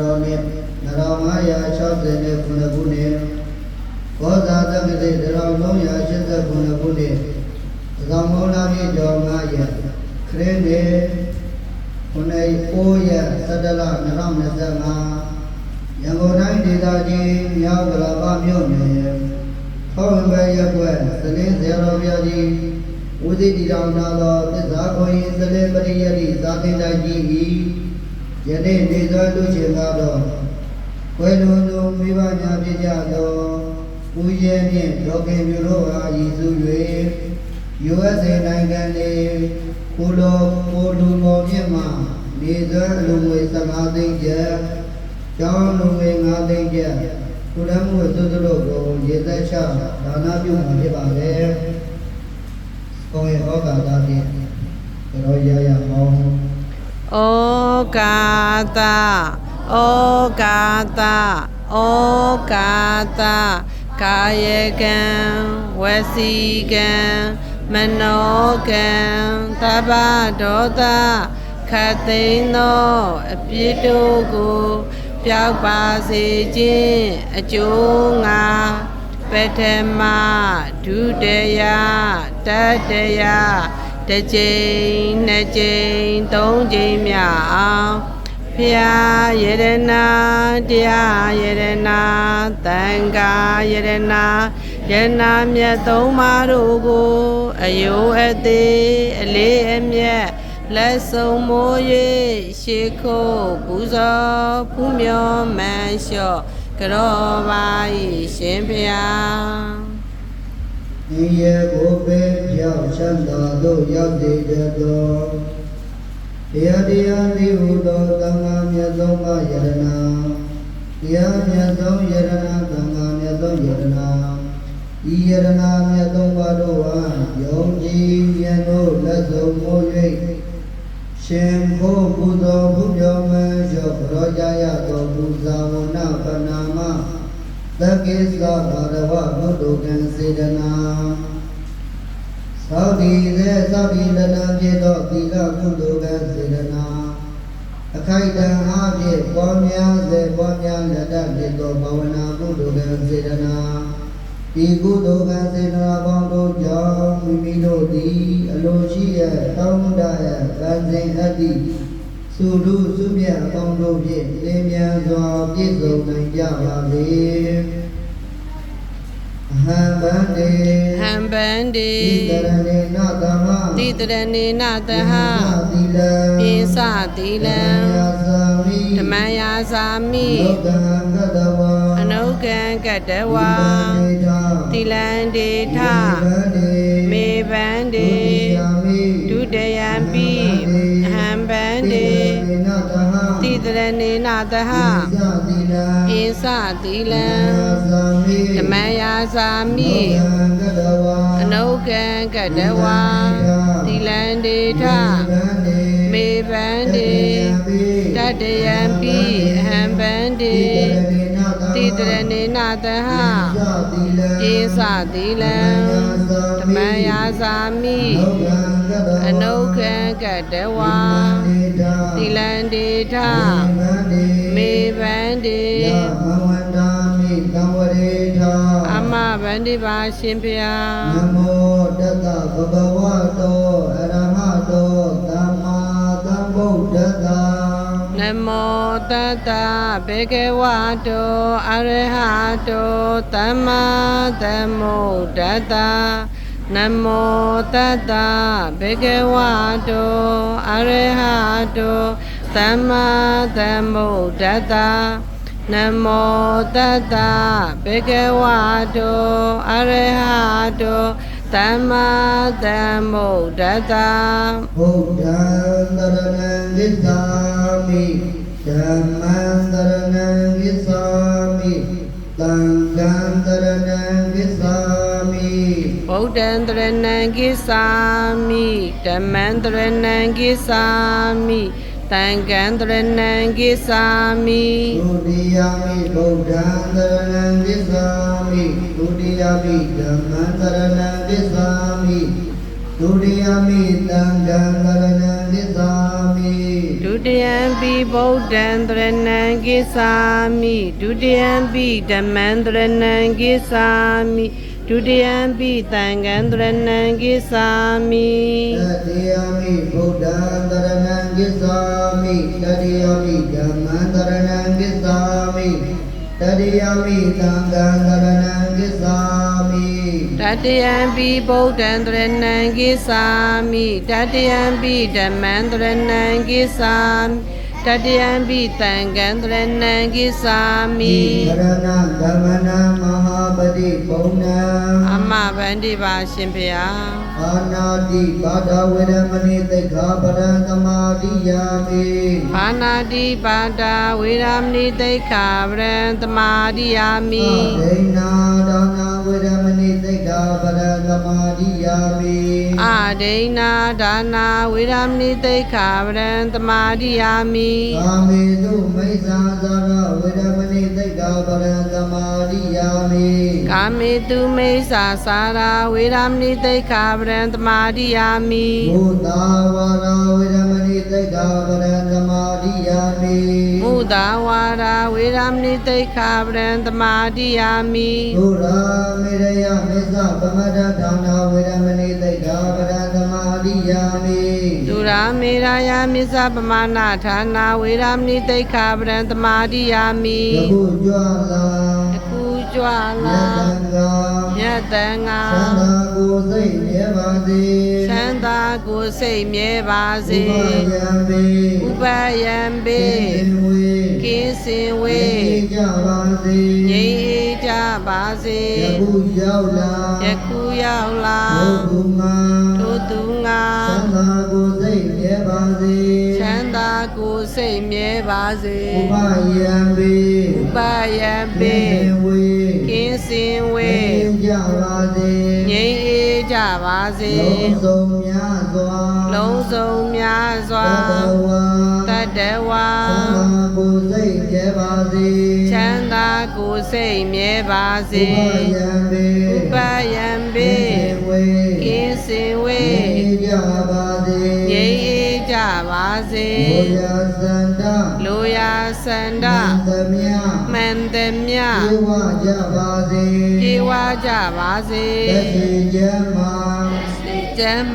တော်နှစ်2569ခုနှစ်ဘောဇာတက္ကသိ1389ခုနှစ်သံဃောလာမြေကျော်9ရက်ခရင်းနေခုနှစ်9ရက်17လ2025ရန်ကုန်တိုင်းဒေသကြီးမြောက်ကလာပမြို့နယ်ထောင်းဝဲရက်ွက်သလင်းဇေယျတော်ဘုရားကြီးဦးစီးတည်တော်နာသောသစ္စာကိုရင်သလင်းပရိယတိသာသင်တိုင်းကြီး၏ ယနေ့နေသောလူချင်းကတော့ခွဲလုံးသူမိဘများဖြစ်ကြသောဦးရဲနှင့်ဒေါကေမျိုးတို့အားရည်စူး၍ USA နိုင်ငံလေကိုလိုကိုလူပေါ်မြင့်မှနေသွဲအလုံးငွေ15သိန်းကျပ်ကျောင်းလူငွေ5သိန်းကျပ်ကုရမှုသုတလို့ကိုရေသက်ချဒါနပြုမှာဖြစ်ပါလေ။ကိုယ်ရဲ့ဩကာသဖြင့်ကြောရရအောင် ဩကာသဩကာသဩကာသကာယကံဝစီကံမနောကံသဗ္ဗဒောသခတ်သိမ်းသောအပြစ်တို့ကိုပျောက်ပါစေခြင်းအကျိုးငါပထမဒုတိယတတိယ တစ်ကြိမ်နှစ်ကြိမ်သုံးကြိမ်မြောက်အောင်ဖျားယရနာတရားယရနာသံဃာယရနာယရနာမြတ်သုံးပါးတို့ကိုအယုအသေးအလေးအမြတ်လက်ဆုံးမိုး၍ရှေခိုးပူဇော်ဖူးမြော်မန်းလျှော့ကြောပါ၏ရှင်ဖျား ဒီရဲ့ကိုပဲပြောင်းချမ်းသာတို့ရောက်တည်တဲ့သောတရားတရားလေးဟူသောသံဃာမြတ်ဆုံးမယရနာတရားမြတ်ဆုံးယရနာသံဃာမြတ်ဆုံးယရနာဤယရနာမြတ်ဆုံးပါတို့ဟာယုံကြည်မြတ်တို့လက်ဆုံးမိုး၍ရှင်ဖို့ပူဇော်ဘုပြောင်းမဲရောရောကြရသောပူဇာဝနာပနာမ သက္ကိသဘာရဝဘုဒ္ဓကံစေတနာသောတိသေသောတိတနာဖြစ်သောသီလကုသိုလ်ကံစေတနာအခိုက်တံအားဖြင့်ပေါ်များစေပေါ်များလက်တတ်ဖြစ်သောဘာဝနာကုသိုလ်ကံစေတနာဒီကုသိုလ်ကံစေတနာပေါင်းတို့ကြောင့်မိမိတို့သည်အလိုရှိရတောင်းတရဗန်စဉ်အတ္တိ သုလူစုမြတ်အပေါင်းတို့ဖြင့်လင်းမြန်စွာပြည့်စုံနိုင်ကြပါစေအဟံဗန္တိဟံဗန္တိဣတရဏေနသမတိတရဏေနတဟသီလံပိစသီလံယာသာမိဓမ္မယာစာမိလောကံကတဝါအနုကံကတဝါသီလံဒေထမေ တိတရဏေနတဟပိစသီလံဓမ္မယာစာမိအနုကံကတဝါသီလံဒေထမေဗန္တိတတယံပိအဟံဗန္တိ တိတရဏေနတဟပြေစသီလံဓမ္မယာစာမိအနုခံကတဝါသီလံဒေထမေဗန္တိမဝန္တာမိသံဝရေထာအမဗန္တိပါရှင်ဖျာနမောတတဗဗဝတောအရဟတော မောတတ္တဘေကဝတောအရဟတောသမ္မာသမ္ဗုဒ္ဓတ္တနမောတတ္တဘေကဝတောအရဟတောသမ္မာသမ္ဗုဒ္ဓတ္တနမောတတ္တဘေကဝတောအရဟတော သမ္မာသမ္ဗုဒ္ဓတ္တဗုဒ္ဓံတရဏံဂစ္ဆာမိဓမ္မံတရဏံဂစ္ဆာမိသံဃံတရဏံဂစ္ဆာမိဗုဒ္ဓံတရဏံကိသာမိဓမ္မံတရဏံကိသာမိသံဃံတရဏံကိသာမိဒုတိယမိဗုဒ္ဓံတရဏံဂစ္ဆာမိဒုတိ ယမိဓမ္မံတရဏံဂစ္ဆာမိဒုတိယမိသံဃံတရဏံဂစ္ဆာမိဒုတိယံပိဗုဒ္ဓံတရဏံကိသာမိဒုတိယံပိဓမ္မံတရဏံကိသာမိဒုတိယံပိသံဃံတရဏံကိသာမိတတိယမိဗုဒ္ဓံတရဏံကိသာမိတတိယမိဓမ္မံတရဏံကိသာမိတတိယမိသံဃံတရဏံကိသာမိ တတိယံပိဗုဒ္ဓံတရဏံကိသာမိတတိယံပိဓမ္မံတရဏံကိသာမိတတိယံပိသံဃံတရဏံကိသာမိတရဏံဓမ္မနံမဟာပတိပုံနံအမဗန္တိပါရှင်ဖေယအာနာတိဘာဒဝေရမဏိသိက္ခာပဒံသမာတိယာမိဘာနာတိပါတာဝေရမဏိတိခာဗရံတမာတိယာမိဒိဏာဒါနာဝေရမ ဏိသိက္ခာပဒံသမာတိယာမိအာဒိဏဒါနာဝေရမဏိတိခာဗရံတမာတိယာမိကာမေတုမိစ္ဆာဇာရဝေရမဏိသိက္ခာပဒံသမာတိယာမိကာမေတုမိစ္ဆာစာရာဝေရမဏိတိခာဗရံတမာတိယာမိဘုဒ္ဓဝါရဝေရမဏိသိက္ခာပဒံသမာတိယာမိမုဒဝါရာဝေရမဏိတိခာဗရံတမာတိယာမိဒုရာမေရယမစ္ဆပမဒဒါနာဝေရမဏိသိက္ခာပဒံသမာတိယာမိဒုရာမေရာယမစ္ဆပမာဏဌာနာဝေရမဏိတိခာဗရံတမာတိယာမိယခုကြွလာအခုကြွယလာတံဃာမြတ်တန်ငါသန္တာကိုယ်စိတ်မြဲပါစေချမ်းသာကိုယ်စိတ်မြဲပါစေဥပယံပေဥပယံပေဝေကင်းစင်ဝေကြပါစေငြိမ်းအေးကြ ပါစေယခုရောက်လာယခုရောက်လာဘုသူငါထိုသူငါသန္တာကိုယ်စိတ်မြဲပါစေချမ်းသာကိုယ်စိတ်မြဲပါစေဥပယံပေဥပယံပေဝေကင်းစင်ဝေကြပါစေငြိမ်းအေးကြ ပါစေလုံးစုံများစွာလုံးစုံများစွာသတ္တဝါတတ္တဝါသန္တာကိုယ်စိတ်မြဲပါစေချမ်းသာကိုယ်စိတ်မြဲပါစေဥပယံပေဥပယံပေဝေကင်းစင်ဝေကြပါစေငြိမ်းအေးကြပါစေဘုရားစန္ဒလိုရာစန္ဒသမြမှန်သမျှပြေဝကြပါစေပြေဝကြပါစေတသိကျမ်း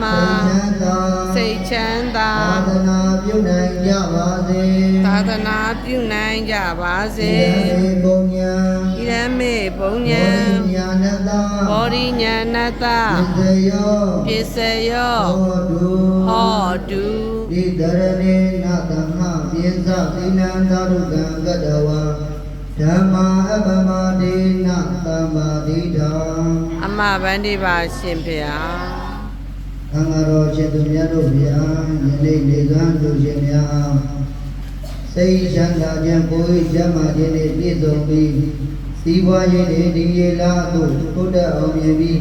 မာစိတ်ချမ်းသာစိတ်ချမ်းသာစိတ်ချမ်းသာသာသနာပြုနိုင်ကြပါစေသာသနာပြုနိုင်ကြပါစေဣဒံဘုံညာဣရမေပုံညံညာနတဘောရိညာဏတသစ္စယောပစ္စယောဟောတုဟောတုဒီတရဏေနသမပိစ္ဆသီနံသာရုကံကတဝါဓမ္မာအပမဒေနသမ္မာဒိဋ္ဌံအမဗန္တိပါရှင်ဖေဟာသံ ဃာတော်ရှင်သူများတို့ဗျာယနေ့နေကံလူရှင်များအားစိတ်ချမ်းသာခြင်းကိုယ်ကျမ်းမာခြင်းနဲ့ပြည့်စုံပြီးစီးပွားရေးတွေဒီရေလာသို့ဘုဒ္ဓအောင်မြင်ပြီး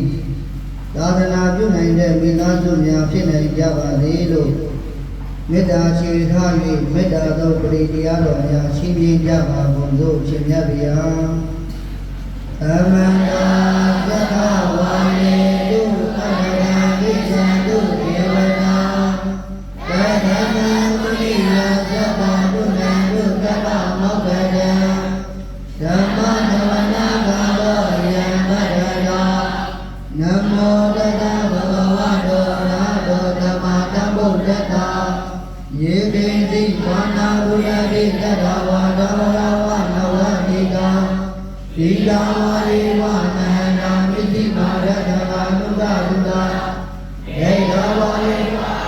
သာသနာပြုနိုင်တဲ့မိသားစုများဖြစ်နိုင်ကြပါစေလို့မေတ္တာချေထား၍မေတ္တာသောပရိတရားတော်များရှင်းပြကြပါကုန်သို့ရှင်မြတ်ဗျာသမန္တာသက္ခဝါယေ မတဗုဒ္ဓတာယေပိသိဘာနာဝုယတိတတဝါဒောရဝနဝတိကံဒီလာဝရိဝနန္ဒာမိတိမာရတဘာနုဒသုဒာယေသာဝရိ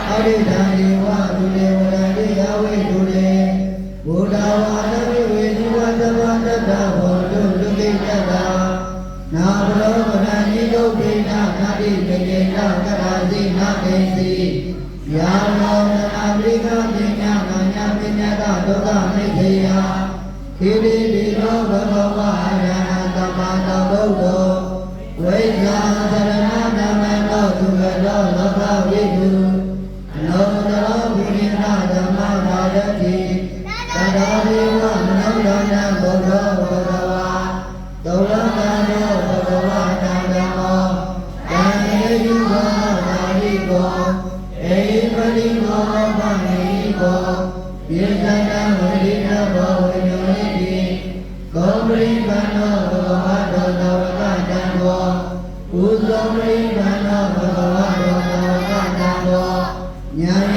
အရိဒံဒီဝဒုလေဝရတိယဝိဒုလေဘုဒ္ဓဝါဒဝိဝေဒီဝတဝတတဘောတုလူကိတတာနာဘလောကရဏိဒုက္ခိနာနာတိတေကေနကရာစီနာကေစီ ယာမောနာပရိကပညာနာညာပညာတဒုက္ခမိခေယခိရိတိရောဘဂဝါရဟတမတဗုဒ္ဓောဝိဇ္ဇာသရဏနမနောသူကတောလောကဝိတု ညာ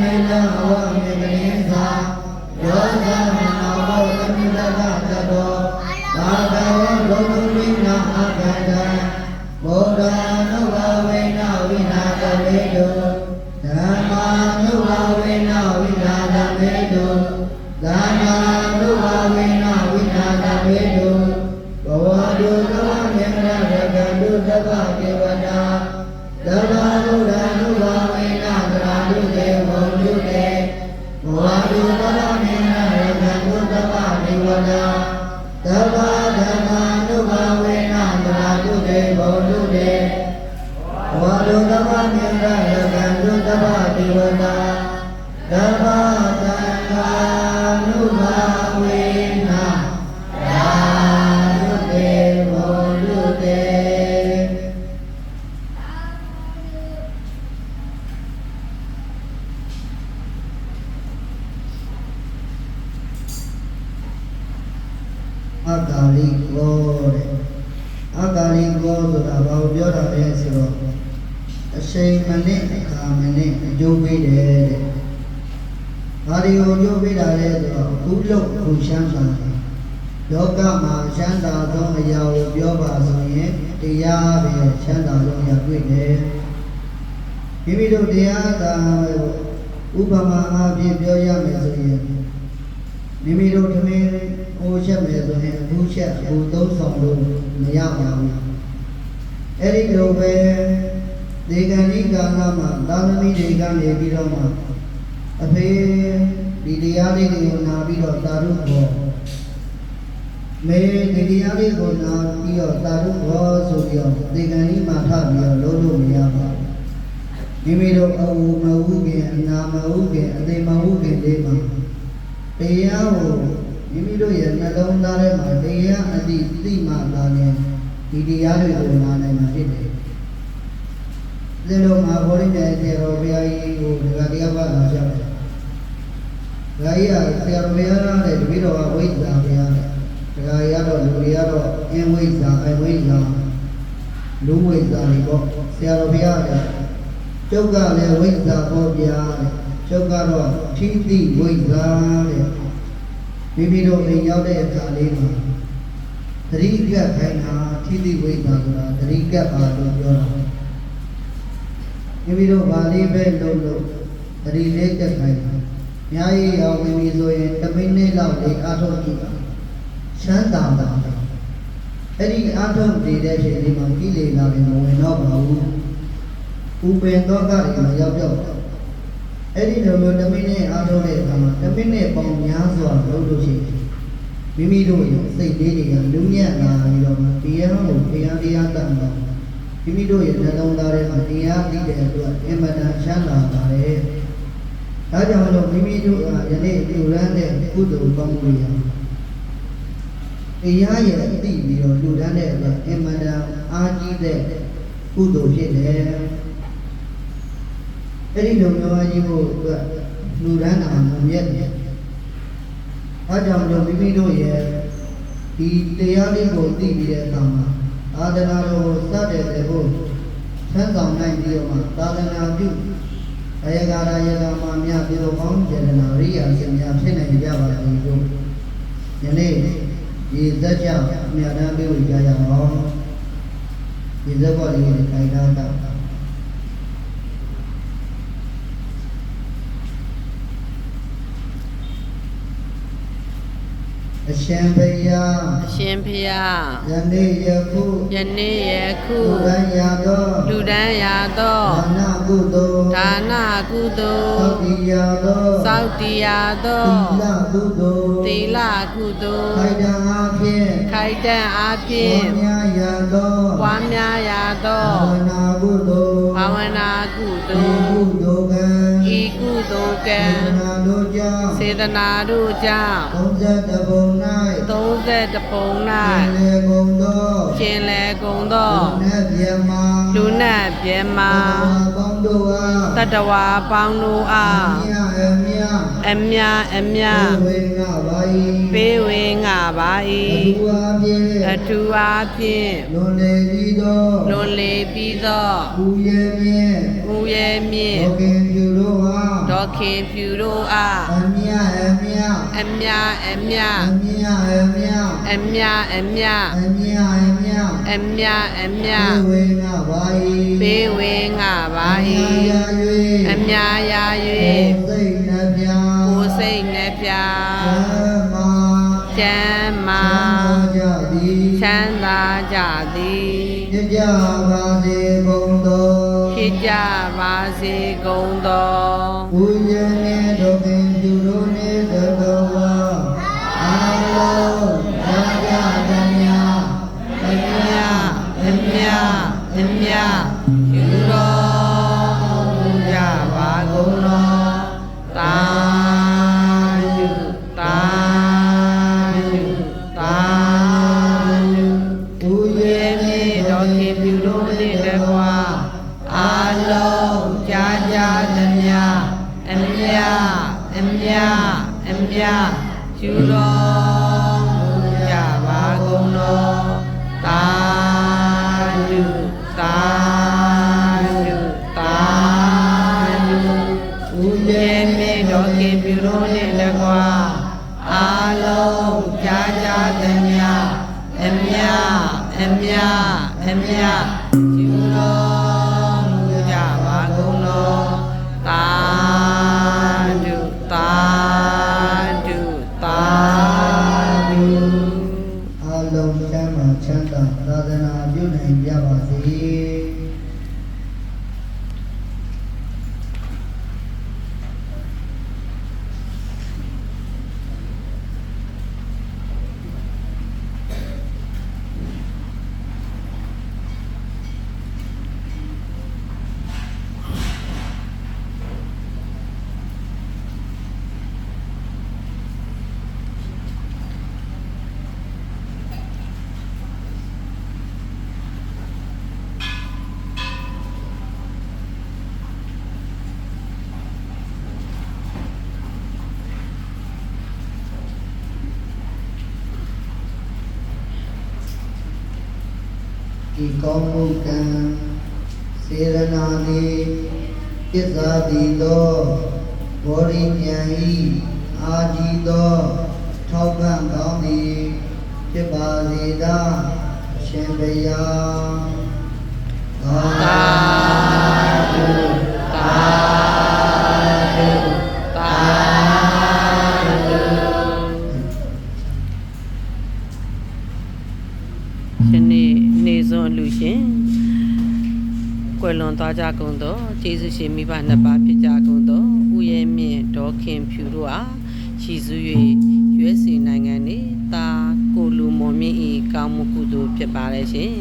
မေနအဝမေကရိသာယောသမနာဘောသမိတတတတောသာဘဝလောကုမိနာအကတံဘောဓာနုဘဝေနဝိနာကဝေတော ဘာဒီကိုအကျိုးပေးတာလဲဆိုတော့အခုလုံးအခုရှမ်းသာတယ်။လောကမှာရှမ်းသာသောအရာကိုပြောပါဆိုရင်တရားပဲရှမ်းသာဆုံးရတွေ့တယ်။မိမိတို့တရားသာဥပမာအားဖြင့်ပြောရမယ်ဆိုရင်မိမိတို့သမင်းအိုးချက်မယ်ဆိုရင်အခုချက်အခုသုံးဆောင်လို့မရပါဘူးအဲ့ဒီလိုပဲဒေဂန်ဒီကာလမှာသာသမီတွေကနေပြီးတော့မှ အဖေဒီတရားလေးတွေကိုနာပြီးတော့သာဓုဘောမေဒီတရားလေးကိုနာပြီးတော့သာဓုဘောဆိုပြီးတော့ဒေဂန်ဒီမှာထပြီးတော့လုံးလို့မရပါဘူးမိမိတို့အဝမဟုတ်ခင်အနာမဟုတ်ခင်အသိမဟုတ်ခင်လေးမှာတရားကိုမိမိတို့ရဲ့နှလုံးသားထဲမှာတရားအတိသိမှသာလျှင်ဒီတရားတွေကိုနားနိုင်မှာဖြစ်တယ်။ဒီလိုမှာဘောရင်းတဲ့ဆရာတော်ဘုရားကြီးကိုဒီကတရားပါလာကြတယ်။ ဒါကြီးကဆရာတော်ဘုရားနဲ့တပည့်တော်ကဝိဇ္ဇာဘုရားနဲ့ဒါကြီးကတော့လူတွေကတော့အင်းဝိဇ္ဇာအဝိဇ္ဇာလူဝိဇ္ဇာတွေပေါ့ဆရာတော်ဘုရားကကျုပ်ကလည်းဝိဇ္ဇာပေါ့ဗျာတဲ့ကျုပ်ကတော့ထိတိဝိဇ္ဇာတဲ့မိမိတို့အိမ်ရောက်တဲ့အခါလေးမှာသတိကပ်ခိုင်းတာထိတိဝိဇ္ဇာဆိုတာသတိကပ်ပါလို့ပြောတာမိမိတို့ဗာလေးပဲလုပ်လို့သတိလေးကပ်ခိုင်းတာ အများကြီးအောင်မိမိဆိုရင်တစ်မိနစ်လောက်လေးအားထုတ်ကြည့်ပါချမ်းသာတာအဲ့ဒီအားထုတ်နေတဲ့ချိန်လေးမှာကိလေသာတွေမဝင်တော့ပါဘူးဥပင်တော့ကတွေမရောက်တော့ဘူးအဲ့ဒီလိုမျိုးတစ်မိနစ်အားထုတ်တဲ့အခါမှာတစ်မိနစ်ပေါင်းများစွာလုပ်လို့ရှိရင်မိမိတို့ရဲ့စိတ်လေးတွေကလူညံ့လာပြီးတော့တရားကိုတရားတရားတတ်မှာမိမိတို့ရဲ့နှလုံးသားထဲမှာတရားသိတဲ့အတွက်အင်မတန်ချမ်းသာပါတယ်။ ဒါကြောင့်မလို့မိမိတို့ကယနေ့ပြုရမ်းတဲ့ကုသိုလ်ကောင်းမှုတွေဟာတရားရဲ့အသိပြီးတော့လူတန်းတဲ့အတွက်အင်မတန်အားကြီးတဲ့ကုသိုလ်ဖြစ်တယ်။အဲ့ဒီလိုမျိုးအကြီးဖို့အတွက်လူရန်တာမမြတ်တယ်။အဲကြောင့်လို့မိမိတို့ရဲ့ဒီတရားလေးကိုသိပြီးတဲ့အခါမှာအာဒနာတော်စတဲ့တဲ့ဖို့ဆန်းဆောင်နိုင်ပြီးတော့မှသာသနာပြု အယကာရယကမှာမြတ်ပြီးတော့ကောင်းကျေနာရိယာရှင်များဖြစ်နိုင်ကြပါစေလို့ယနေ့ဒီဇက်ကြောင့်အမြတ်တမ်းပြုကြရအောင်ဒီဇက်ပေါ်လေးကိုခိုင်ထားတာယ အရှင်ဘုရားအရှင်ဖျားယနေ့ယခုယနေ့ယခုလူတိုင်းရသောလူတန်းရာသောဒါနကုသိုလ်ဒါနကုသိုသောလ်တိယသောစောက်တရားသောသီလကုသိုလ်သီလကုသိုလ်ခိုင်တံအားဖြင့်ခိုက်တန့်အားဖြပွားင့်များရသောပွားများရာသောဘာဝနာကုသိုလ်ဘာဝနာကုဒီသိုလ်ကုသိုလ်ကံဤကုသိုလ်ကံစေ တနာတို့ကြောင့်စေတနာတို့ကြောင့်30ဘုံ၌30ပုံသင်၌လေကုန်သောရှင်လဲကုန်သောနတ်ဗျမလူနတ်ပြဲမှာပေါင်းတို့အားတတ္တဝါပေါင်းတို့အားမြတ်အမြတ်အမြအမြဝေငါပါ၏ပေးဝေငါပါအ၏ထူးအားဖြင့်အထူးအားဖြင့်လွန်လေပြီးသောလွန်လေပြီးသောဦးရဲ့မြင့်ဦးရဲ့မြင့်ဘောခင်ပြုတို့အား ဒေါခင်ဖြူတို့အားအမြတ်အမြတ်အမြအမြအမြတ်အမြတ်အမြအမြအမြတ်အမြတ်အမြအမြဝေငါပါ၏ပေးဝေငါပါအမြတ်၏ရာ၍အမြရာကို၍စိတ်နှပြကိုယ်စိတ်နှပြသမကျမ်းမာကြသည်ချမ်းသာကြသည်ကြကြပါစေကုန်သောဖြစ်ကြပါစေကုန်သော မြယူတော်မူကြပါကုန်သော မျှအမြအမြအမြ ကောင်းမှုကံစေရနာတိသစ္စာတိသောဘောရိညာဤအာကြီးသောထောက်ပံ့ကောင်းသည်ဖြစ်ပါစေသာအရှင်ဘုရားသာ ကွယ်လွန်သွားကြကုန်သောကျေးဇူးရှင်မိဘနှစ်ပါးဖြစ်ကြကုန်သောဦးရဲမြင့်ဒေါခင်ဖြူတို့အားရှည်စု၍ USA နိုင်ငံနေတာကိုလူမွန်မြင့်ဤကောင်းမှုကုသိုလ်ဖြစ်ပါလေရှင်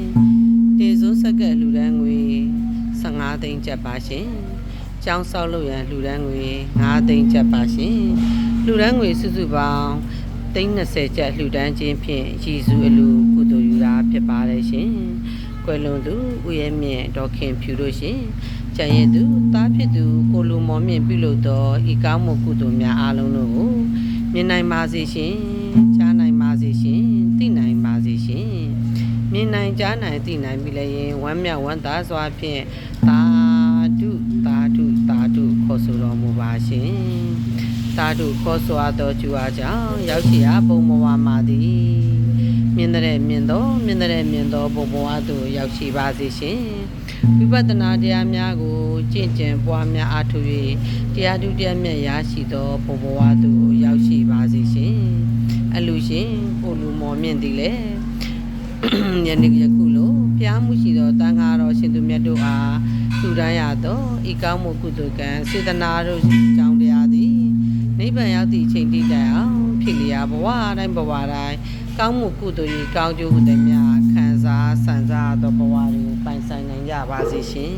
တေစိုးစက္ကက်လူဒန်းငွေ15သိန်းကျပ်ပါရှင်။ကျောင်းဆောက်လုပ်ရန်လူဒန်းငွေ9သိန်းကျပ်ပါရှင်။လူဒန်းငွေစုစုပေါင်းသိန်း20ကျပ်လှူဒန်းခြင်းဖြင့်ရည်စူးအလူကုသိုလ်ယူတာဖြစ်ပါလေရှင်။ ကွယ်လွန်သူဦးရဲမြင့်ဒေါခင်ဖြူတို့ရှင်။ကျန်ရင်သူသားဖြစ်သူကိုလူမော်မြင့်ပြုလုပ်သောဤကောင်းမှုကုသိုလ်များအားလုံးတို့ကိုမြင်နိုင်ပါစေရှင်။ကြားနိုင်ပါစေရှင်။သိနိုင်ပါစေရှင်။မြင်နိုင်ကြားနိုင်သိနိုင်ပြီလည်းရင်ဝမ်းမြောက်ဝမ်းသာစွာဖြင့်သာဓုသာဓုသာဓုခေါ်ဆိုတော်မူပါရှင်သာဓုခေါ်ဆိုအပ်သောကျူအားကြောင့်ရောက်ရှိရာဘုံဘဝမှာသည် မြင်တဲ့မြင်သောမြင်တဲ့မြင်သောဘုံဘဝသို့ရောက်ရှိပါစေရှင်ဝိပဿနာတရားများကိုကျင့်ကြံပွားများအားထုတ်၍တရားဓုတရားမြတ်ရရှိသောဘုံဘဝသို့ရောက်ရှိပါစေရှင်အလူရှင်မြင့်သည်လေယနေ့ယခုလိုဖျားမှုရှိသောတန်ခါတော်ရှင်သူမြတ်တို့အားသူတန်းရသောဤကောင်းမှုကုသိုလ်ကံစေတနာတို့ကြောင့်တရားသည်နိဗ္ဗာန်ရောက်သည့်အချိန်တိတိုင်အောင်ဖြစ်လျာဘဝတိုင်းဘဝတိုင်း ကောင်းမှုကုသိုလ်ဤကောင်းကျိုးဟုသည်များခံစားဆန်စားသောဘဝတွေကိုပိုင်ဆိုင်နိုင်ကြပါစေရှင်